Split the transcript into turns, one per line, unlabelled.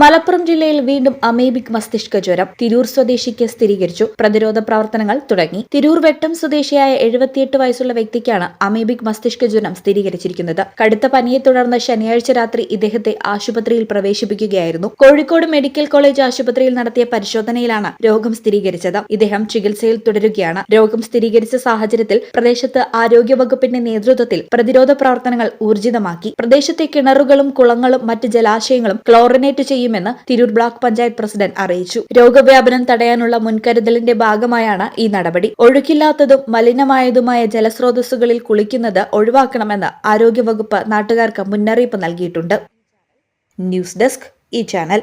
മലപ്പുറം ജില്ലയിൽ വീണ്ടും അമേബിക് മസ്തിഷ്ക ജ്വരം തിരൂർ സ്വദേശിക്ക് സ്ഥിരീകരിച്ചു. പ്രതിരോധ പ്രവർത്തനങ്ങൾ തുടങ്ങി. തിരൂർ വെട്ടം സ്വദേശിയായ എഴുപത്തിയെട്ട് വയസ്സുള്ള വ്യക്തിക്കാണ് അമേബിക് മസ്തിഷ്ക ജ്വരം സ്ഥിരീകരിച്ചിരിക്കുന്നത്. കടുത്ത പനിയെ തുടർന്ന് ശനിയാഴ്ച രാത്രി ഇദ്ദേഹത്തെ ആശുപത്രിയിൽ പ്രവേശിപ്പിക്കുകയായിരുന്നു. കോഴിക്കോട് മെഡിക്കൽ കോളേജ് ആശുപത്രിയിൽ നടത്തിയ പരിശോധനയിലാണ് രോഗം സ്ഥിരീകരിച്ചത്. ഇദ്ദേഹം ചികിത്സയിൽ തുടരുകയാണ്. രോഗം സ്ഥിരീകരിച്ച സാഹചര്യത്തിൽ പ്രദേശത്ത് ആരോഗ്യവകുപ്പിന്റെ നേതൃത്വത്തിൽ പ്രതിരോധ പ്രവർത്തനങ്ങൾ ഊർജിതമാക്കി. പ്രദേശത്തെ കിണറുകളും കുളങ്ങളും മറ്റ് ജലാശയങ്ങളും ക്ലോറിനേറ്റ് ചെയ്യുമെന്ന് തിരൂർ ബ്ലോക്ക് പഞ്ചായത്ത് പ്രസിഡന്റ് അറിയിച്ചു. രോഗവ്യാപനം തടയാനുള്ള മുൻകരുതലിന്റെ ഭാഗമായാണ് ഈ നടപടി. ഒഴുക്കില്ലാത്തതും മലിനമായതുമായ ജലസ്രോതസ്സുകളിൽ കുളിക്കുന്നത് ഒഴിവാക്കണമെന്ന് ആരോഗ്യവകുപ്പ് നാട്ടുകാർക്ക് മുന്നറിയിപ്പ് നൽകിയിട്ടുണ്ട്. ന്യൂസ് ഡെസ്ക് ഈ channel.